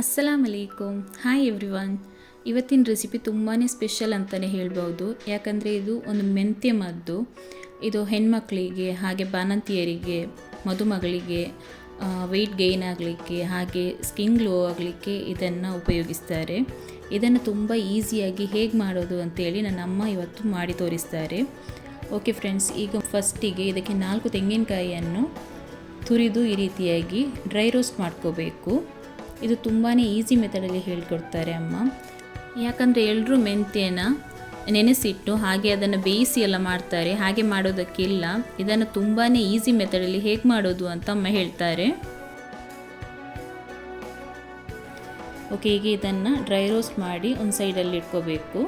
ಅಸ್ಸಲಾಮ್ ಅಲೈಕುಮ್ hi everyone ಇವತ್ತಿನ recipe ತುಂಬಾ ಸ್ಪೆಷಲ್ ಅಂತಲೇ ಹೇಳ್ಬೋದು. ಯಾಕಂದರೆ ಇದು ಒಂದು ಮೆಂತ್ಯ ಮದ್ದು. ಇದು ಹೆಣ್ಮಕ್ಳಿಗೆ, ಹಾಗೆ ಬಾಣಂತಿಯರಿಗೆ, ಮದುಮಗಳಿಗೆ ವೆಯ್ಟ್ ಗೈನ್ ಆಗಲಿಕ್ಕೆ, ಹಾಗೆ ಸ್ಕಿನ್ ಗ್ಲೋ ಆಗಲಿಕ್ಕೆ ಇದನ್ನು ಉಪಯೋಗಿಸ್ತಾರೆ. ಇದನ್ನು ತುಂಬ ಈಸಿಯಾಗಿ ಹೇಗೆ ಮಾಡೋದು ಅಂತೇಳಿ ನನ್ನ ಅಮ್ಮ ಇವತ್ತು ಮಾಡಿ ತೋರಿಸ್ತಾರೆ. ಓಕೆ ಫ್ರೆಂಡ್ಸ್ ಈಗ ಫಸ್ಟಿಗೆ ಇದಕ್ಕೆ ನಾಲ್ಕು ತೆಂಗಿನಕಾಯಿಯನ್ನು ತುರಿದು ಈ ರೀತಿಯಾಗಿ ಡ್ರೈ ರೋಸ್ಟ್ ಮಾಡ್ಕೋಬೇಕು. ಇದು ತುಂಬಾ ಈಸಿ ಮೆಥಡಲ್ಲಿ ಹೇಳಿಕೊಡ್ತಾರೆ ಅಮ್ಮ. ಯಾಕಂದರೆ ಎಲ್ಲರೂ ಮೆಂತ್ಯನ ನೆನೆಸಿಟ್ಟು ಹಾಗೆ ಅದನ್ನು ಬೇಯಿಸಿ ಎಲ್ಲ ಮಾಡ್ತಾರೆ. ಹಾಗೆ ಮಾಡೋದಕ್ಕಿಲ್ಲ. ಇದನ್ನು ತುಂಬಾ ಈಸಿ ಮೆಥಡಲ್ಲಿ ಹೇಗೆ ಮಾಡೋದು ಅಂತ ಅಮ್ಮ ಹೇಳ್ತಾರೆ. ಓಕೆ ಈಗ ಇದನ್ನು ಡ್ರೈ ರೋಸ್ಟ್ ಮಾಡಿ ಒಂದು ಸೈಡಲ್ಲಿ ಇಟ್ಕೋಬೇಕು.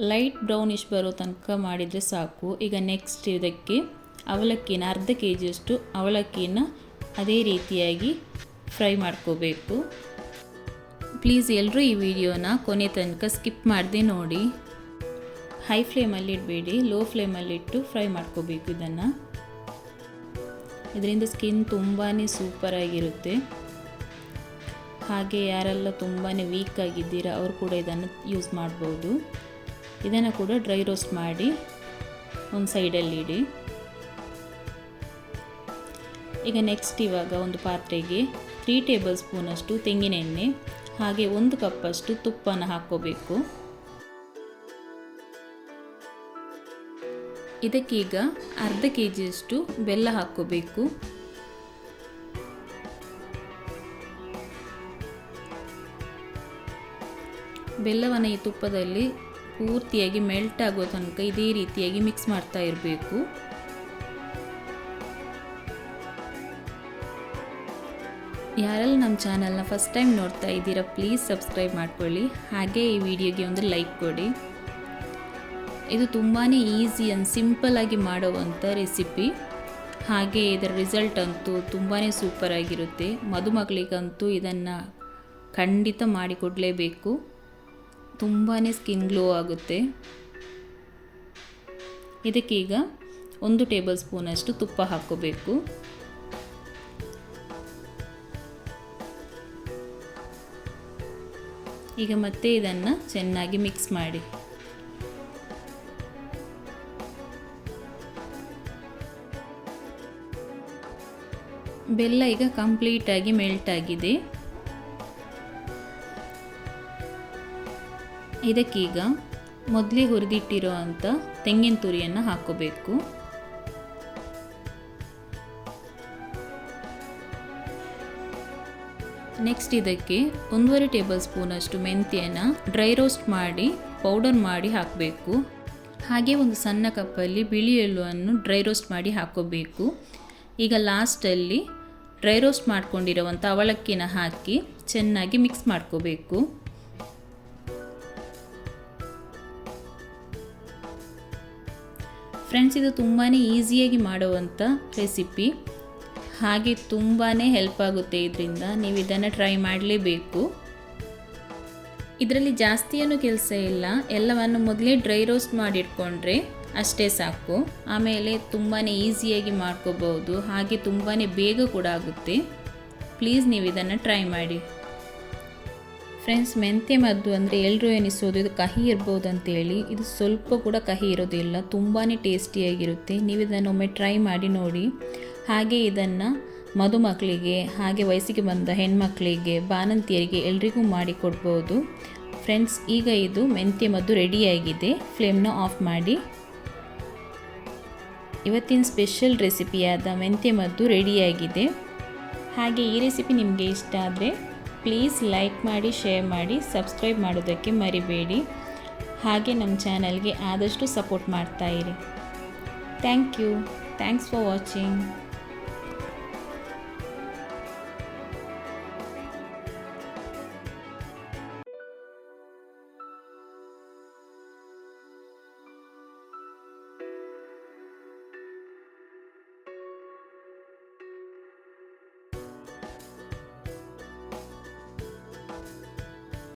ಲೈಟ್ ಬ್ರೌನಿಶ್ ಬರೋ ತನಕ ಮಾಡಿದರೆ ಸಾಕು. ಈಗ ನೆಕ್ಸ್ಟ್ ಇದಕ್ಕೆ ಅವಲಕ್ಕಿನ ಅರ್ಧ ಕೆ ಜಿಯಷ್ಟು ಅವಲಕ್ಕಿನ ಅದೇ ರೀತಿಯಾಗಿ ಫ್ರೈ ಮಾಡ್ಕೋಬೇಕು. ಪ್ಲೀಸ್ ಎಲ್ಲರೂ ಈ ವಿಡಿಯೋನ ಕೊನೆ ತನಕ ಸ್ಕಿಪ್ ಮಾಡದೆ ನೋಡಿ. ಹೈ ಫ್ಲೇಮಲ್ಲಿ ಇಡಬೇಡಿ, ಲೋ ಫ್ಲೇಮಲ್ಲಿಟ್ಟು ಫ್ರೈ ಮಾಡ್ಕೋಬೇಕು ಇದನ್ನು. ಇದರಿಂದ ಸ್ಕಿನ್ ತುಂಬಾ ಸೂಪರಾಗಿರುತ್ತೆ ಹಾಗೆ ಯಾರೆಲ್ಲ ತುಂಬಾ ವೀಕ್ ಆಗಿದ್ದೀರಾ, ಅವರು ಕೂಡ ಇದನ್ನು ಯೂಸ್ ಮಾಡ್ಬೋದು. ಇದನ್ನು ಕೂಡ ಡ್ರೈ ರೋಸ್ಟ್ ಮಾಡಿ ಒಂದು ಸೈಡಲ್ಲಿ ಇಡಿ. ಈಗ ನೆಕ್ಸ್ಟ್ ಇವಾಗ ಒಂದು ಪಾತ್ರೆಗೆ ತ್ರೀ ಟೇಬಲ್ ಸ್ಪೂನಷ್ಟು ತೆಂಗಿನ ಎಣ್ಣೆ, ಹಾಗೆ ಒಂದು ಕಪ್ಪಷ್ಟು ತುಪ್ಪನ ಹಾಕ್ಕೋಬೇಕು. ಇದಕ್ಕೀಗ ಅರ್ಧ ಕೆ ಜಿಯಷ್ಟು ಬೆಲ್ಲ ಹಾಕ್ಕೋಬೇಕು. ಬೆಲ್ಲವನ್ನು ಈ ತುಪ್ಪದಲ್ಲಿ ಪೂರ್ತಿಯಾಗಿ ಮೆಲ್ಟ್ ಆಗೋ ತನಕ ಇದೇ ರೀತಿಯಾಗಿ ಮಿಕ್ಸ್ ಮಾಡ್ತಾ ಇರಬೇಕು. ಯಾರೆಲ್ಲ ನಮ್ಮ ಚಾನಲ್ನ ಫಸ್ಟ್ ಟೈಮ್ ನೋಡ್ತಾ ಇದ್ದೀರಾ ಪ್ಲೀಸ್ ಸಬ್ಸ್ಕ್ರೈಬ್ ಮಾಡ್ಕೊಳ್ಳಿ. ಹಾಗೆ ಈ ವಿಡಿಯೋಗೆ ಒಂದು ಲೈಕ್ ಕೊಡಿ. ಇದು ತುಂಬಾ ಈಸಿ ಆ್ಯಂಡ್ ಸಿಂಪಲ್ಲಾಗಿ ಮಾಡುವಂಥ ರೆಸಿಪಿ ಹಾಗೆ ಇದರ ರಿಸಲ್ಟ್ ಅಂತೂ ತುಂಬಾ ಸೂಪರಾಗಿರುತ್ತೆ ಮದುಮಕ್ಕಳಿಗಂತೂ ಇದನ್ನು ಖಂಡಿತ ಮಾಡಿಕೊಡಲೇಬೇಕು. ತುಂಬಾ ಸ್ಕಿನ್ ಗ್ಲೋ ಆಗುತ್ತೆ. ಇದಕ್ಕೀಗ ಒಂದು ಟೇಬಲ್ ಸ್ಪೂನಷ್ಟು ತುಪ್ಪ ಹಾಕ್ಕೋಬೇಕು. ಈಗ ಮತ್ತೆ ಇದನ್ನು ಚೆನ್ನಾಗಿ ಮಿಕ್ಸ್ ಮಾಡಿ. ಬೆಲ್ಲ ಈಗ ಕಂಪ್ಲೀಟಾಗಿ ಮೆಲ್ಟ್ ಆಗಿದೆ. ಇದಕ್ಕೀಗ ಮೊದಲೇ ಹುರಿದಿಟ್ಟಿರೋ ಅಂಥ ತೆಂಗಿನ ತುರಿಯನ್ನು ಹಾಕೋಬೇಕು. ನೆಕ್ಸ್ಟ್ ಇದಕ್ಕೆ ಒಂದೂವರೆ ಟೇಬಲ್ ಸ್ಪೂನಷ್ಟು ಮೆಂತ್ಯನ ಡ್ರೈ ರೋಸ್ಟ್ ಮಾಡಿ ಪೌಡರ್ ಮಾಡಿ ಹಾಕಬೇಕು. ಹಾಗೆ ಒಂದು ಸಣ್ಣ ಕಪ್ಪಲ್ಲಿ ಬಿಳಿ ಎಳ್ಳುವನ್ನು ಡ್ರೈ ರೋಸ್ಟ್ ಮಾಡಿ ಹಾಕೋಬೇಕು ಈಗ ಲಾಸ್ಟಲ್ಲಿ ಡ್ರೈ ರೋಸ್ಟ್ ಮಾಡ್ಕೊಂಡಿರೋವಂಥ ಅವಲಕ್ಕಿನ ಹಾಕಿ ಚೆನ್ನಾಗಿ ಮಿಕ್ಸ್ ಮಾಡ್ಕೋಬೇಕು. ಫ್ರೆಂಡ್ಸ್ ಇದು ತುಂಬಾ ಈಸಿಯಾಗಿ ಮಾಡುವಂಥ ರೆಸಿಪಿ ಹಾಗೆ ತುಂಬಾ ಹೆಲ್ಪ್ ಆಗುತ್ತೆ ಇದರಿಂದ. ನೀವು ಇದನ್ನು ಟ್ರೈ ಮಾಡಲೇಬೇಕು. ಇದರಲ್ಲಿ ಜಾಸ್ತಿ ಏನು ಕೆಲಸ ಇಲ್ಲ. ಎಲ್ಲವನ್ನು ಮೊದಲೇ ಡ್ರೈ ರೋಸ್ಟ್ ಮಾಡಿಟ್ಕೊಂಡ್ರೆ ಅಷ್ಟೇ ಸಾಕು. ಆಮೇಲೆ ತುಂಬಾ ಈಸಿಯಾಗಿ ಮಾಡ್ಕೋಬಹುದು. ಹಾಗೆ ತುಂಬಾ ಬೇಗ ಕೂಡ ಆಗುತ್ತೆ. ಪ್ಲೀಸ್ ನೀವು ಇದನ್ನು ಟ್ರೈ ಮಾಡಿ. ಫ್ರೆಂಡ್ಸ್ ಮೆಂತ್ಯ ಮದ್ದು ಅಂದರೆ ಎಲ್ಲರೂ ಎನಿಸೋದು ಇದು ಕಹಿ ಇರ್ಬೋದು ಅಂತೇಳಿ ಇದು ಸ್ವಲ್ಪ ಕೂಡ ಕಹಿ ಇರೋದಿಲ್ಲ. ತುಂಬಾ ಟೇಸ್ಟಿಯಾಗಿರುತ್ತೆ ನೀವು ಇದನ್ನು ಒಮ್ಮೆ ಟ್ರೈ ಮಾಡಿ ನೋಡಿ. ಹಾಗೆ ಇದನ್ನು ಮದುಮಕ್ಕಳಿಗೆ ಹಾಗೆ ವಯಸ್ಸಿಗೆ ಬಂದ ಹೆಣ್ಮಕ್ಕಳಿಗೆ ಬಾನಂತಿಯರಿಗೆ ಎಲ್ರಿಗೂ ಮಾಡಿಕೊಡ್ಬೋದು ಫ್ರೆಂಡ್ಸ್ ಈಗ ಇದು ಮೆಂತ್ಯ ಮದ್ದು ರೆಡಿಯಾಗಿದೆ. ಫ್ಲೇಮ್ನ ಆಫ್ ಮಾಡಿ. ಇವತ್ತಿನ ಸ್ಪೆಷಲ್ ರೆಸಿಪಿಯಾದ ಮೆಂತ್ಯ ಮದ್ದು ರೆಡಿಯಾಗಿದೆ. ಹಾಗೆ ಈ ರೆಸಿಪಿ ನಿಮಗೆ ಇಷ್ಟ ಆದರೆ ಪ್ಲೀಸ್ ಲೈಕ್ ಮಾಡಿ ಶೇರ್ ಮಾಡಿ ಸಬ್ಸ್ಕ್ರೈಬ್ ಮಾಡೋದಕ್ಕೆ ಮರಿಬೇಡಿ. ಹಾಗೆ ನಮ್ಮ ಚಾನಲ್ಗೆ ಆದಷ್ಟು support ಮಾಡ್ತಾಯಿರಿ thank you thanks for watching